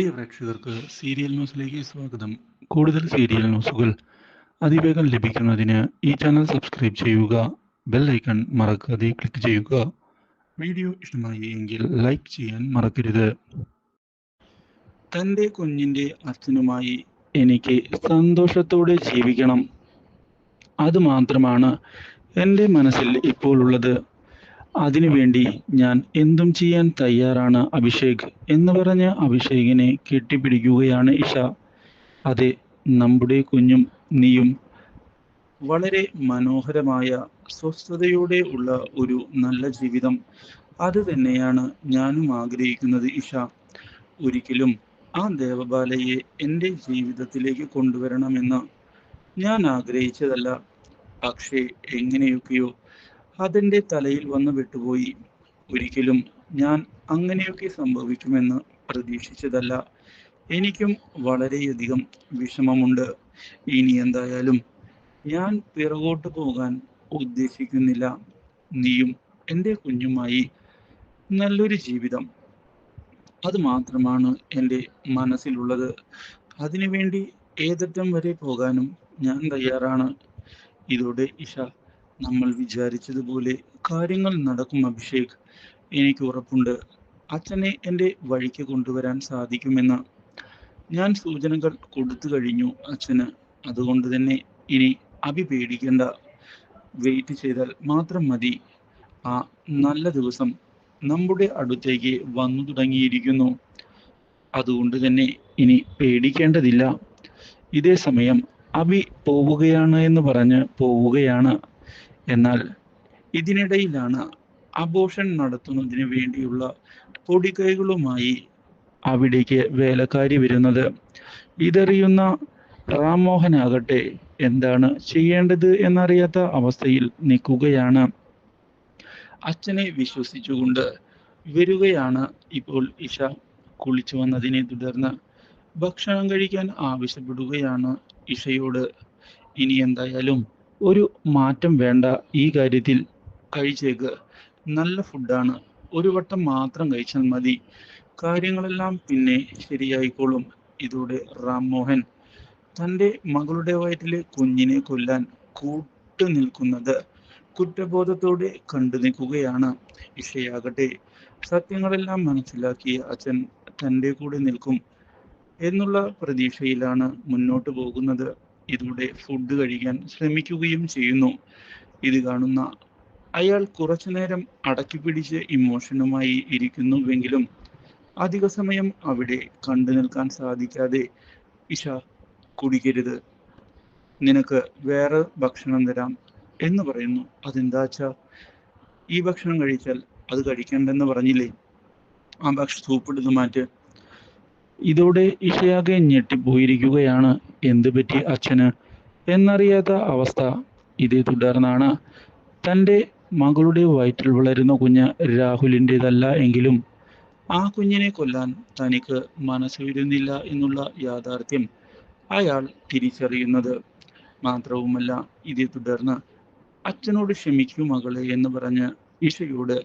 പ്രിയ പ്രേക്ഷകർക്ക് സീരിയൽ ന്യൂസിലേക്ക് സ്വാഗതം. കൂടുതൽ സീരിയൽ ന്യൂസുകൾ അതിവേഗം ലഭിക്കുന്നതിന് ഈ ചാനൽ സബ്സ്ക്രൈബ് ചെയ്യുക ബെൽ ഐക്കൺ മറക്കാതെ ക്ലിക്ക് ചെയ്യുക. വീഡിയോ ഇഷ്ടമായി എങ്കിൽ ലൈക്ക് ചെയ്യാൻ മറക്കരുത്. തന്റെ കുഞ്ഞിന്റെ അച്ഛനുമായി എനിക്ക് സന്തോഷത്തോടെ ജീവിക്കണം. അതുമാത്രമാണ് എന്റെ മനസ്സിൽ ഇപ്പോൾ ഉള്ളത്. അതിനുവേണ്ടി ഞാൻ എന്തും ചെയ്യാൻ തയ്യാറാണ് അഭിഷേക് എന്ന് പറഞ്ഞ് അഭിഷേകിനെ കെട്ടിപ്പിടിക്കുകയാണ് ഇഷ. അതെ നമ്മുടെ കുഞ്ഞും നീയും വളരെ മനോഹരമായ സ്വസ്ഥതയോടെ ഉള്ള ഒരു നല്ല ജീവിതം. അത് തന്നെയാണ് ഞാനും ആഗ്രഹിക്കുന്നത് ഇഷ. ഒരിക്കലും ആ ദേവബാലയെ എന്റെ ജീവിതത്തിലേക്ക് കൊണ്ടുവരണമെന്ന് ഞാൻ ആഗ്രഹിച്ചതല്ല. പക്ഷേ എങ്ങനെയൊക്കെയോ അതെന്റെ തലയിൽ വന്ന് വിട്ടുപോയി. ഒരിക്കലും ഞാൻ അങ്ങനെയൊക്കെ സംഭവിക്കുമെന്ന് പ്രതീക്ഷിച്ചതല്ല. എനിക്കും വളരെയധികം വിഷമമുണ്ട്. ഇനി എന്തായാലും ഞാൻ പിറകോട്ട് പോകാൻ ഉദ്ദേശിക്കുന്നില്ല. നീയും എന്റെ കുഞ്ഞുമായി നല്ലൊരു ജീവിതം. അത് മാത്രമാണ് എന്റെ മനസ്സിലുള്ളത്. അതിനുവേണ്ടി ഏതറ്റം വരെ പോകാനും ഞാൻ തയ്യാറാണ്. ഇതോടെ ഇഷ നമ്മൾ വിചാരിച്ചതുപോലെ കാര്യങ്ങൾ നടക്കും അഭിഷേക്. എനിക്ക് ഉറപ്പുണ്ട്. അച്ഛനെ എന്റെ വഴിക്ക് കൊണ്ടുവരാൻ സാധിക്കുമെന്ന് ഞാൻ സൂചനകൾ കൊടുത്തു കഴിഞ്ഞു അച്ഛന്. അതുകൊണ്ട് തന്നെ ഇനി അഭി പേടിക്കേണ്ട. വെയിറ്റ് ചെയ്താൽ മാത്രം മതി. ആ നല്ല ദിവസം നമ്മുടെ അടുത്തേക്ക് വന്നു തുടങ്ങിയിരിക്കുന്നു. അതുകൊണ്ട് തന്നെ ഇനി പേടിക്കേണ്ടതില്ല. ഇതേ സമയം അഭി പോവുകയാണ് എന്ന് പറഞ്ഞ് പോവുകയാണ്. എന്നാൽ ഇതിനിടയിലാണ് അബോഷൻ നടത്തുന്നതിന് വേണ്ടിയുള്ള പൊടിക്കൈകളുമായി അവിടേക്ക് വേലക്കാരി വരുന്നത്. ഇതറിയുന്ന റാംമോഹൻ ആകട്ടെ എന്താണ് ചെയ്യേണ്ടത് എന്നറിയാത്ത അവസ്ഥയിൽ നിൽക്കുകയാണ്. അച്ഛനെ വിശ്വസിച്ചുകൊണ്ട് വരികയാണ് ഇപ്പോൾ ഇഷ. കുളിച്ചു വന്നതിനെ തുടർന്ന് ഭക്ഷണം കഴിക്കാൻ ആവശ്യപ്പെടുകയാണ് ഇഷയോട്. ഇനി എന്തായാലും ഒരു മാറ്റം വേണ്ട ഈ കാര്യത്തിൽ കഴിച്ചേക്ക്. നല്ല ഫുഡാണ്. ഒരു വട്ടം മാത്രം കഴിച്ചാൽ മതി. കാര്യങ്ങളെല്ലാം പിന്നെ ശരിയായിക്കോളും. ഇതോടെ റാം മോഹൻ. തന്റെ മകളുടെ വയറ്റിലെ കുഞ്ഞിനെ കൊല്ലാൻ കൂട്ടു നിൽക്കുന്നത് കുറ്റബോധത്തോടെ കണ്ടു നിൽക്കുകയാണ്. ഇഷയാകട്ടെ സത്യങ്ങളെല്ലാം മനസ്സിലാക്കിയ അച്ഛൻ തന്റെ കൂടെ നിൽക്കും എന്നുള്ള പ്രതീക്ഷയിലാണ് മുന്നോട്ട് പോകുന്നത്. ഇതിലൂടെ ഫുഡ് കഴിക്കാൻ ശ്രമിക്കുകയും ചെയ്യുന്നു. ഇത് കാണുന്ന അയാൾ കുറച്ചു നേരം അടക്കി പിടിച്ച് ഇമോഷനുമായി ഇരിക്കുന്നുവെങ്കിലും അധിക സമയം അവിടെ കണ്ടു നിൽക്കാൻ സാധിക്കാതെ ഇഷ കുടിക്കരുത്. നിനക്ക് വേറെ ഭക്ഷണം തരാം എന്ന് പറയുന്നു. അതെന്താ അതെന്താച്ചാ ഈ ഭക്ഷണം കഴിച്ചാൽ അത് കഴിക്കണ്ടെന്ന് പറഞ്ഞില്ലേ? ആ ഭക്ഷണം എടുത്ത് മാറ്റ്. ഇതോടെ ഇഷയാകെ ഞെട്ടിപ്പോയിരിക്കുകയാണ്. എന്ത് പറ്റി അച്ഛന്? എന്നറിയാത്ത അവസ്ഥ ഇതേ തുടർന്നാണ്. തന്റെ മകളുടെ വയറ്റിൽ വളരുന്ന കുഞ്ഞ് രാഹുലിന്റെതല്ല എങ്കിലും ആ കുഞ്ഞിനെ കൊല്ലാൻ തനിക്ക് മനസ്സ് വരുന്നില്ല എന്നുള്ള യാഥാർത്ഥ്യം അയാൾ തിരിച്ചറിയുന്നത് മാത്രവുമല്ല ഇതേ തുടർന്ന് അച്ഛനോട് ക്ഷമിക്കൂ മകളെ എന്ന് പറഞ്ഞ് ഇഷയോട്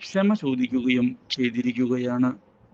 ക്ഷമ ചോദിക്കുകയും ചെയ്തിരിക്കുകയാണ്.